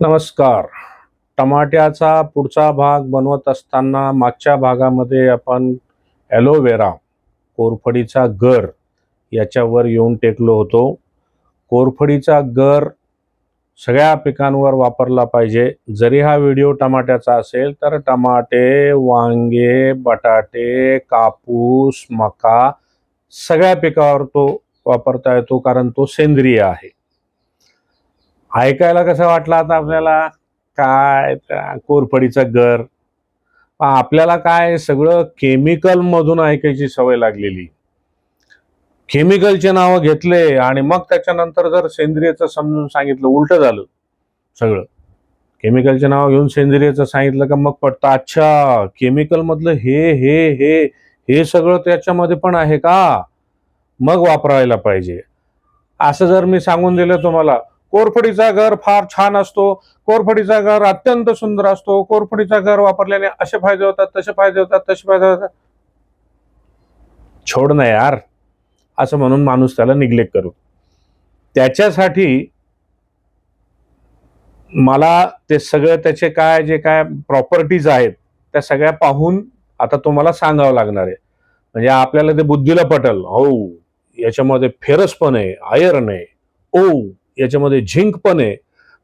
नमस्कार. टमाट्याचा पुढचा भाग बनवत असताना मागच्या भागामध्ये आपण ॲलोवेरा कोरफडीचा गर याच्यावर येऊन टेकलो होतो. कोरफडीचा गर सगळ्या पिकांवर वापरला पाहिजे. जरी हा व्हिडिओ टमाट्याचा असेल तर टमाटे वांगे बटाटे कापूस मका सगळ्या पिकावर तो वापरता येतो कारण तो सेंद्रिय आहे. ऐकायला कसं वाटलं आता आपल्याला? काय कोरफडीचा घर आपल्याला काय सगळं केमिकल मधून ऐकायची सवय लागलेली. केमिकलचे नावं घेतले आणि मग त्याच्यानंतर जर सेंद्रियचं समजून सांगितलं उलट झालं सगळं. केमिकलचे नाव घेऊन सेंद्रियचं सांगितलं का मग पटतं अच्छा केमिकल मधलं हे हे हे हे सगळं त्याच्यामध्ये पण आहे का? मग वापरायला पाहिजे. असं जर मी सांगून दिलं तुम्हाला कोरफडीचा घर फार छान असतो. कोरफडीचा घर अत्यंत सुंदर असतो. कोरफडीचा घर वापरल्याने असे फायदे होतात तसे फायदे होतात तसे फायदे होतात. छोड ना यार. असं म्हणून माणूस त्याला निग्लेक्ट करू. त्याच्यासाठी मला ते सगळं त्याचे काय जे काय प्रॉपर्टीज आहेत त्या सगळ्या पाहून आता तुम्हाला सांगावं लागणार आहे. म्हणजे आपल्याला ते बुद्धीला पटल. हो याच्यामध्ये फेरस पण आहे आयर्न आहे ओ याच्यामध्ये झिंक पण आहे.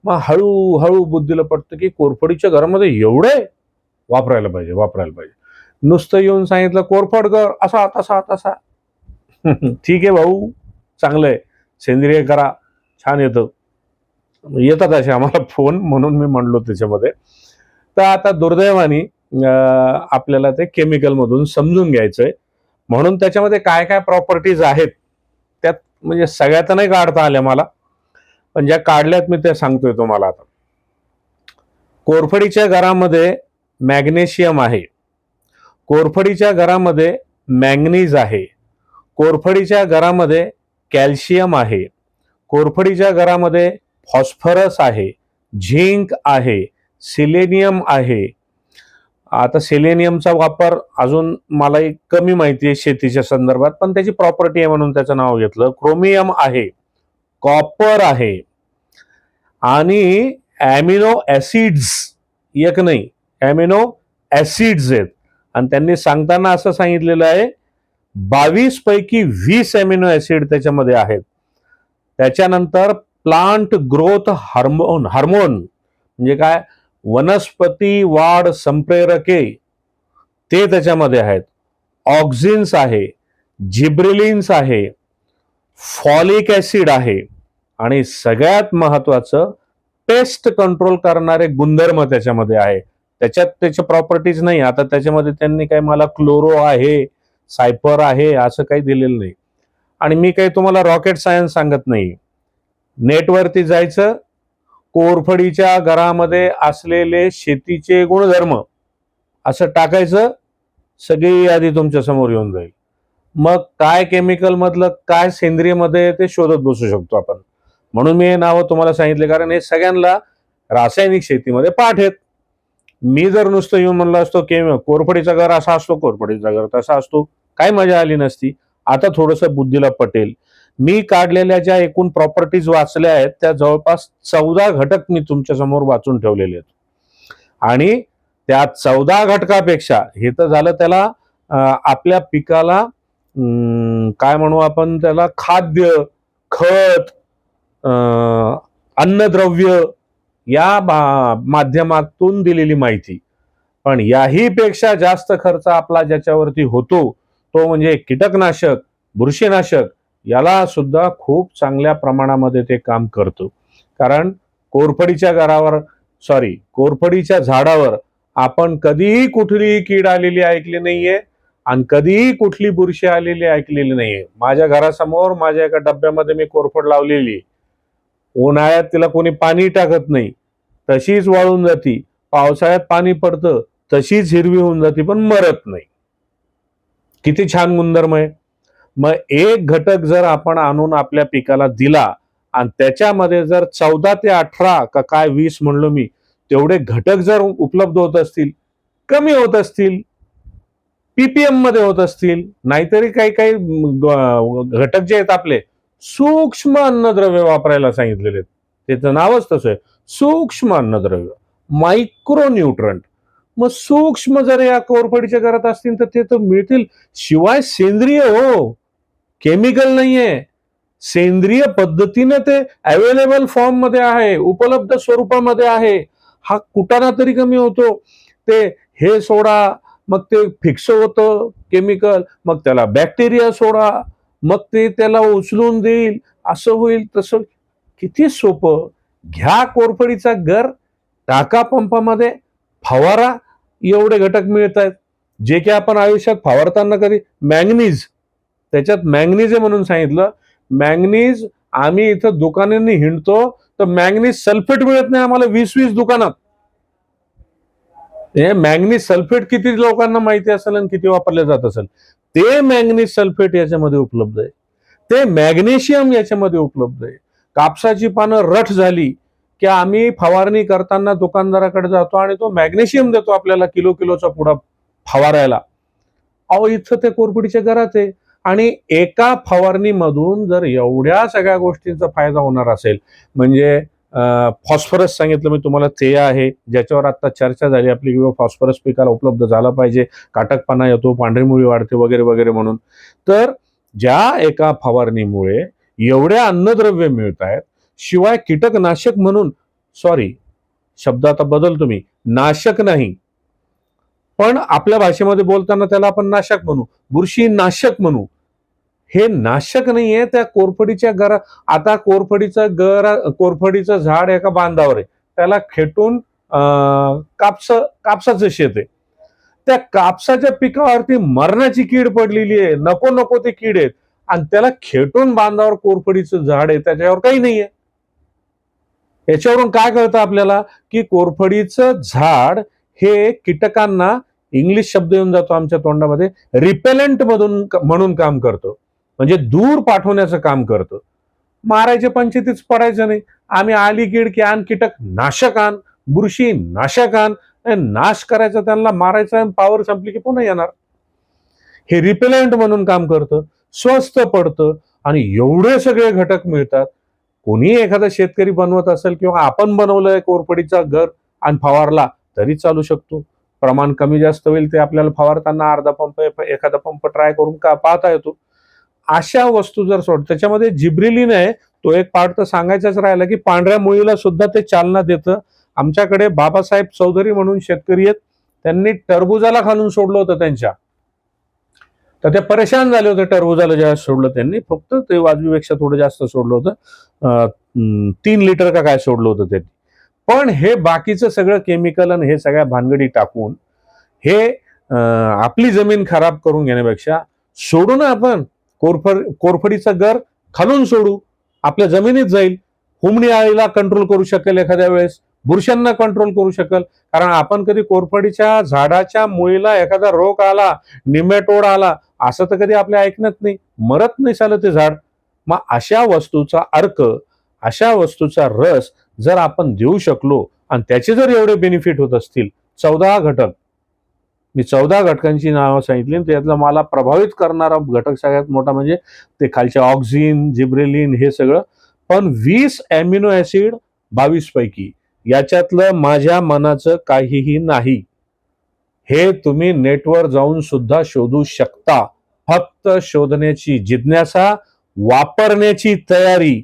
मग हळूहळू बुद्धीला पडतं की कोरफडीच्या घरामध्ये एवढे वापरायला पाहिजे वापरायला पाहिजे. नुसतं येऊन सांगितलं कोरफड कर असा तसा तसा. ठीक आहे भाऊ चांगलं आहे. सेंद्रिय करा छान येतं. येतात असे आम्हाला फोन म्हणून मी म्हणलो त्याच्यामध्ये. तर आता दुर्दैवाने आपल्याला ते केमिकलमधून समजून घ्यायचं आहे म्हणून त्याच्यामध्ये काय काय प्रॉपर्टीज आहेत त्यात म्हणजे सगळ्यात नाही काढता आल्या मला. पण ज्या काढल्यात मी त्या सांगतोय तुम्हाला आता. कोरफडीच्या घरामध्ये मॅग्नेशियम आहे. कोरफडीच्या घरामध्ये मॅंगनीज आहे. कोरफडीच्या घरामध्ये कॅल्शियम आहे. कोरफडीच्या घरामध्ये फॉस्फरस आहे. झिंक आहे. सिलेनियम आहे. आता सिलेनियमचा वापर अजून मला एक कमी माहिती आहे शेतीच्या संदर्भात पण त्याची प्रॉपर्टी आहे म्हणून त्याचं नाव घेतलं. क्रोमियम आहे. कॉपर आहे. आणि ॲमिनो ॲसिड्स एक नाही? ॲमिनो ॲसिड्स आहेत. आणि त्यांनी सांगताना असं सांगितलेलं आहे बावीस पैकी वीस ॲमिनो ॲसिड त्याच्यामध्ये आहेत. त्याच्यानंतर प्लांट ग्रोथ हार्मोन हार्मोन म्हणजे काय? वनस्पती वाढ संप्रेरके ते त्याच्यामध्ये आहेत. ऑक्झिन्स आहे जिब्रिलिन्स आहे फॉलिक ॲसिड आहे. आणि सगळ्यात महत्वाचं पेस्ट कंट्रोल करणारे गुणधर्म त्याच्यामध्ये आहे. त्याच्यात त्याच्या प्रॉपर्टीज नाही. आता त्याच्यामध्ये त्यांनी काही मला क्लोरो आहे सायपर आहे असं काही दिलेलं नाही. आणि मी काही तुम्हाला रॉकेट सायन्स सांगत नाही. नेटवरती जायचं कोरफडीच्या घरामध्ये असलेले शेतीचे गुणधर्म असं टाकायचं सगळी यादी तुमच्यासमोर येऊन जाईल. मग काय केमिकलमधलं काय सेंद्रियमध्ये ते शोधत बसू शकतो आपण. म्हणून मी हे नावं तुम्हाला सांगितले कारण हे सगळ्यांना रासायनिक शेतीमध्ये पाठ आहेत. मी जर नुसतं येऊन म्हणलं असतो की कोरफडीचा घर असा असतो कोरफडीचा घर तसा असतो. काय मजा आली नसती. आता थोडंसं बुद्धीला पटेल. मी काढलेल्या ज्या एकूण प्रॉपर्टीज वाचल्या आहेत त्या जवळपास चौदा घटक मी तुमच्यासमोर वाचून ठेवलेले आहेत. आणि त्या चौदा घटकापेक्षा हे तर झालं त्याला आपल्या पिकाला अं, काय म्हणू आपण त्याला खाद्य खत अन्नद्रव्य या माध्यमातून दिलेली माहिती. पण याही पेक्षा जास्त खर्च आपला ज्याच्यावरती होतो तो म्हणजे कीटकनाशक बुरशीनाशक याला सुद्धा खूप चांगल्या प्रमाणामध्ये ते काम करतं. कारण कोरफडीच्या घरावर सॉरी कोरफडीच्या झाडावर आपण कधीही कुठलीही कीड आलेली ऐकली नाहीये आणि कधीही कुठली बुरशी आलेली ऐकलेली नाहीये. माझ्या घरासमोर माझ्या एका डब्यामध्ये मी कोरफड लावलेली आहे. उन्हाळ्यात तिला कोणी पाणी टाकत नाही. तशीच वाळून जाती. पावसाळ्यात पाणी पडतं तशीच हिरवी होऊन जाती पण मरत नाही. किती छान गुणधर्म आहे. मग एक घटक जर आपण आणून आपल्या पिकाला दिला आणि त्याच्यामध्ये जर चौदा ते अठरा का काय वीस म्हणलो मी तेवढे घटक जर उपलब्ध होत असतील कमी होत असतील पीपीएममध्ये होत असतील नाहीतरी काही काही घटक जे आहेत आपले सूक्ष्म अन्नद्रव्य वापरायला सांगितलेले आहेत. त्याचं नावच तसं आहे. सूक्ष्म अन्नद्रव्य. मायक्रो न्यूट्रंट मग सूक्ष्म जर या कोरफडीच्या घरात असतील तर ते तर मिळतील. शिवाय सेंद्रिय हो. केमिकल नाहीये. सेंद्रिय पद्धतीने ते अवेलेबल फॉर्ममध्ये आहे. उपलब्ध स्वरूपामध्ये आहे. हा कुटाना तरी कमी होतो. ते हे सोडा मग ते फिक्स होतं केमिकल मग त्याला बॅक्टेरिया सोडा. मग ते त्याला उचलून देईल. असं होईल तसं किती सोपं. घ्या कोरफडीचा गर टाका पंपामध्ये फवारा. एवढे घटक मिळत आहेत जे की आपण आयुष्यात फवारताना कधी मॅंगनीज त्याच्यात मॅंगनीज आहे म्हणून सांगितलं. मॅंगनीज आम्ही इथं दुकानांनी हिंडतो तर मॅंगनीज सल्फेट मिळत नाही आम्हाला वीस वीस दुकानात. हे मॅंगनीज सल्फेट किती लोकांना माहिती असेल आणि किती वापरले जात असेल? ते मॅंगनीज सल्फेट याच्यामध्ये उपलब्ध आहे. ते मॅग्नेशियम याच्यामध्ये उपलब्ध आहे. कापसाची पानं रठ झाली की आम्ही फवारणी करताना दुकानदाराकडे जातो आणि तो मॅग्नेशियम देतो आपल्याला किलो किलोचा पुडा फवारायला. अहो इथं ते कोरपुडीच्या घरात आहे. आणि एका फवारणीमधून जर एवढ्या सगळ्या गोष्टींचा फायदा होणार असेल म्हणजे फॉस्फरस सांगितलं मी तुम्हाला ते आहे ज्याच्यावर आता चर्चा झाली आपली किंवा फॉस्फरस पिकाला उपलब्ध झाला पाहिजे काटकपणा येतो पांढरी मुळी वाढते वगैरे वगैरे म्हणून. तर ज्या एका फवारणीमुळे एवढ्या अन्नद्रव्य मिळत आहेत शिवाय कीटकनाशक म्हणून सॉरी शब्द आता बदलतो मी नाशक नाही. पण आपल्या भाषेमध्ये बोलताना त्याला आपण नाशक म्हणू बुरशी नाशक म्हणू. हे नाशक नाहीये त्या कोरफडीच्या घरा आता कोरफडीचं घर कोरफडीचं झाड एका बांधावर आहे. त्याला खेटून कापस कापसाचं शेत आहे. त्या कापसाच्या पिकावरती मरणाची कीड पडलेली आहे. नको नको ते कीड आहेत. आणि त्याला खेटून बांधावर कोरफडीचं झाड आहे. त्याच्यावर काही नाहीये. याच्यावरून काय कळतं आपल्याला? की कोरफडीचं झाड हे कीटकांना इंग्लिश शब्द येऊन जातो आमच्या तोंडामध्ये. रिपेलंट मधून म्हणून काम करतो. म्हणजे दूर पाठवण्याचं काम करतं. मारायचे पंचायतीच पडायचं नाही. आम्ही आली कीड की आण कीटक नाशक आण बुरशी नाशक आण नाश करायचा त्यांना मारायचा पॉवर संपली की पुन्हा येणार. हे रिपेलंट म्हणून काम करतं स्वस्त पडतं आणि एवढे सगळे घटक मिळतात. कोणी एखादा शेतकरी बनवत असेल किंवा आपण बनवलंय कोरपडीचा घर आणि फवारला तरी चालू शकतो. प्रमाण कमी जास्त होईल ते आपल्याला फवारताना अर्धा पंप एखादा पंप ट्राय करून का पाहता येतो. अशा वस्तू जर सोड त्याच्यामध्ये जिब्रिलीन आहे तो एक पार्ट तर सांगायचाच राहिला की पांढऱ्या मुळीला सुद्धा ते चालना देतं. आमच्याकडे बाबासाहेब चौधरी म्हणून शेतकरी आहेत त्यांनी टरबुजाला खालून सोडलं होतं त्यांच्या. तर ते परेशान झाले होते टरबुजाला ज्या सोडलं त्यांनी फक्त ते वाजवीपेक्षा थोडं जास्त सोडलं होतं. तीन लिटर का काय सोडलं होतं त्यांनी. पण हे बाकीचं सगळं केमिकल आणि हे सगळ्या भानगडी टाकून हे आपली जमीन खराब करून घेण्यापेक्षा सोडू ना आपण. कोरफड कोरफडीचं घर खालून सोडू आपल्या जमिनीत जाईल. हुमणी आळीला कंट्रोल करू शकेल एखाद्या वेळेस. बुरशांना कंट्रोल करू शकेल. कारण आपण कधी कोरफडीच्या झाडाच्या मुळीला एखादा रोग आला निमेटोड आला असं तर कधी आपल्या ऐकण्यात नाही. मरत नाही चालत ते झाड. मग अशा वस्तूचा अर्क अशा वस्तूचा रस जर आपण देऊ शकलो आणि त्याचे जर एवढे बेनिफिट होत असतील चौदा घटक. मी चौदा घटकांची नावं सांगितली त्यातला मला प्रभावित करणारा घटक सगळ्यात मोठा म्हणजे ते खालच्या ऑक्झिन जिब्रेलिन हे सगळं. पण वीस अॅमिनो ऍसिड बावीस पैकी. याच्यातलं माझ्या मनाचं काहीही नाही. हे तुम्ही नेटवर जाऊन सुद्धा शोधू शकता. फक्त शोधण्याची जिज्ञासा वापरण्याची तयारी.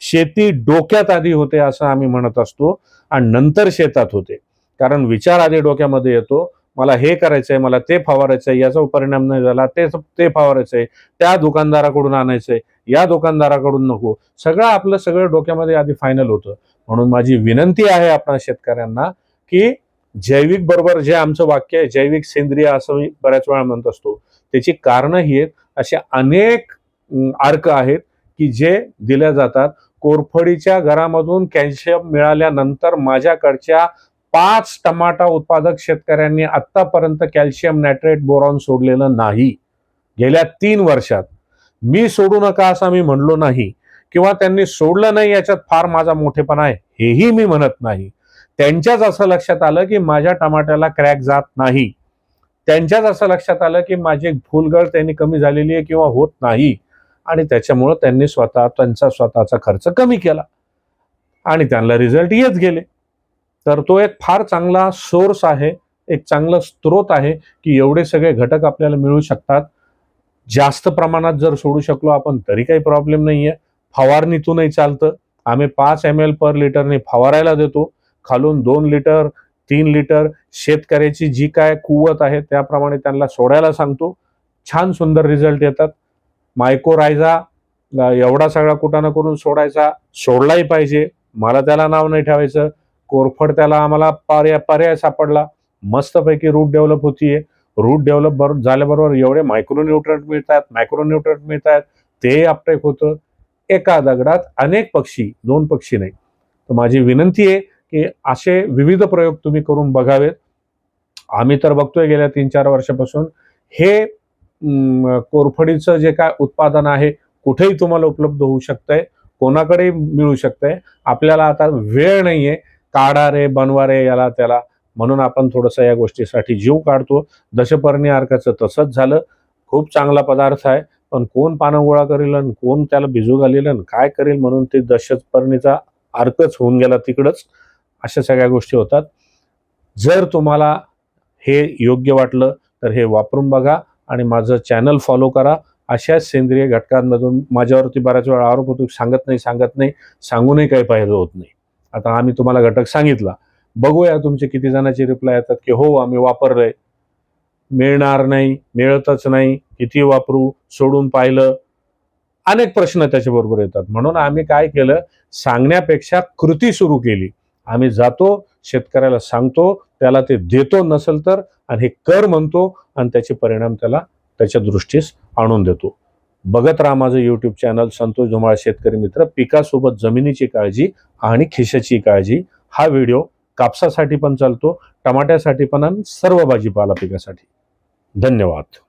शेती डोक्यात आधी होते असं आम्ही म्हणत असतो आणि नंतर शेतात होते. कारण विचार आधी डोक्यामध्ये येतो. मला हे करायचंय मला ते फवारायचं आहे याचा परिणाम नाही झाला ते ते फवारायचं आहे त्या दुकानदाराकडून आणायचंय या दुकानदाराकडून नको. सगळं आपलं सगळं डोक्यामध्ये आधी फायनल होतं. म्हणून माझी विनंती आहे आपल्या शेतकऱ्यांना की जैविक बरोबर जे आमचं वाक्य आहे जैविक सेंद्रिय असं मी बऱ्याच वेळा म्हणत असतो. त्याची कारणं ही आहेत असे अनेक अर्क आहेत की जे दिल्या जातात. कोरफडीच्या घरामधून कॅल्शियम मिळाल्यानंतर माझ्याकडच्या पाच टमाटा उत्पादक शेतकऱ्यांनी आतापर्यंत कॅल्शियम नायट्रेट बोरॉन सोडलेलं नाही. गेल्या तीन वर्षात. मी सोडू नका असं मी म्हणलो नाही. किंवा त्यांनी सोडलं नाही याच्यात फार माझा मोठेपणा आहे. हेही मी म्हणत नाही. त्यांच्याच असं लक्षात आलं की माझ्या टमाट्याला क्रॅक जात नाही. त्यांच्याच असं लक्षात आलं की माझी फुलगळ त्यांनी कमी झालेली आहे किंवा होत नाही. आणि त्याच्यामुळं त्यांनी स्वतः त्यांचा स्वतःचा खर्च कमी केला. आणि त्यांना रिझल्ट येत गेले. तर तो एक फार चांगला सोर्स आहे एक चांगला स्रोत आहे की एवढे सगळे घटक आपल्याला मिळू शकतात. जास्त प्रमाणात जर सोडू शकलो आपण तरी काही प्रॉब्लेम नाही आहे फवारणीतूनही चालतं. आम्ही पाच एम एल पर लिटरने फवारायला देतो. खालून दोन लिटर तीन लिटर शेतकऱ्याची जी काय कुवत आहे त्याप्रमाणे त्यांना सोडायला सांगतो. छान सुंदर रिझल्ट येतात. मायकोरायझा एवढा सगळा कुटाणा करून सोडायचा सोडलाही पाहिजे. मला त्याला नाव नाही ठेवायचं. कोरफड त्याला आम्हाला पर्याय पर्याय सापडला. मस्तपैकी रूट डेव्हलप होतीये. रूट डेव्हलप बरोबर झाल्याबरोबर एवढे मायक्रोन्यूट्रंट मिळतात मायक्रोन्यूट्रंट मिळतात. ते अपटेक होतं. एका दगडात अनेक पक्षी दोन पक्षी नाही. तर माझी विनंती आहे की असे विविध प्रयोग तुम्ही करून बघावेत. आम्ही तर बघतोय गेल्या तीन चार वर्षापासून. हे कोरफडीचं जे काय उत्पादन आहे कुठेही तुम्हाला उपलब्ध होऊ शकतंय. कोणाकडेही मिळू शकतंय. आपल्याला आता वेळ नाहीये. काढा रे बनवा रे याला त्याला. म्हणून आपण थोडंसं या गोष्टीसाठी जीव काढतो. दशपर्णी अर्काचं तसंच झालं. खूप चांगला पदार्थ आहे. पण कोण पानं गोळा करेल आणि कोण त्याला भिजू घालेल आणि काय करेल म्हणून ते दशपर्णीचा अर्कच होऊन गेला तिकडंच. अशा सगळ्या गोष्टी होतात. जर तुम्हाला हे योग्य वाटलं तर हे वापरून बघा आणि माझं चॅनल फॉलो करा. अशाच सेंद्रिय घटकांमधून माझ्यावरती बऱ्याच वेळा आरोप होतो सांगत नाही सांगत नाही. सांगूनही काही फायदा होत नाही. आता आम्ही तुम्हाला घटक सांगितला. बघूया तुमचे किती जणांचे रिप्लाय येतात की हो आम्ही वापरलंय. मिळणार नाही मिळतच नाही किती वापरू सोडून पाहिलं. अनेक प्रश्न त्याच्याबरोबर येतात. म्हणून आम्ही काय केलं? सांगण्यापेक्षा कृती सुरू केली. आम्ही जातो शेतकऱ्याला सांगतो त्याला ते देतो नसेल तर आणि हे कर म्हणतो आणि त्याचे परिणाम त्याला त्याच्या दृष्टीस आणून देतो. बघत राहा माझं यूट्यूब चॅनल संतोष धुमाळ शेतकरी मित्र. पिकासोबत जमिनीची काळजी आणि खिशाची काळजी. हा व्हिडिओ कापसासाठी पण चालतो टमाट्यासाठी पण आणि सर्व भाजीपाला पिकासाठी. धन्यवाद.